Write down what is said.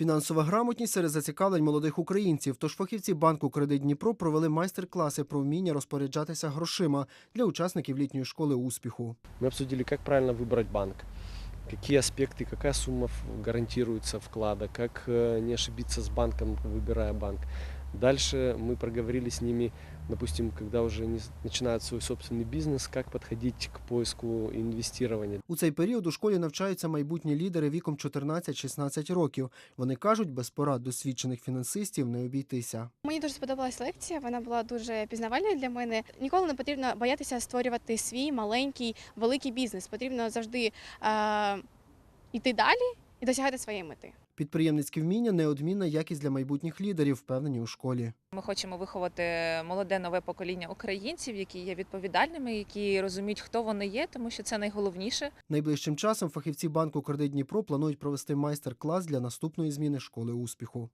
Фінансова грамотність серед зацікавлень молодих українців. Тож фахівці банку Кредит Дніпро провели майстер-класи про вміння розпоряджатися грошима для учасників літньої школи успіху. Мы обсудили, как правильно выбрать банк, какие аспекты, какая сумма в- гарантируется вклада, как э, не ошибиться с банком, выбирая банк. Дальше мы проговорили с ними, допустим, когда уже они с- начинают свой собственный бизнес, как подходить к поиску инвестирования. У цей період у школі навчаються майбутні лідери віком 14-16 років. Вони кажуть, без порад досвідчених фінансистів не обійтися. Мені дуже сподобалась лекція. Вона була дуже пізнавальною для мене. Ніколи не потрібно боятися створювати свій маленький великий бізнес. Потрібно завжди е, йти далі і досягати своєї мети. Підприємницькі вміння неодмінна якість для майбутніх лідерів, впевнені у школі. Ми хочемо виховати молоде нове покоління українців, які є відповідальними, які розуміють, хто вони є, тому що це найголовніше. Найближчим часом фахівці банку Кредит Дніпро планують провести майстер-клас для наступної зміни школи успіху.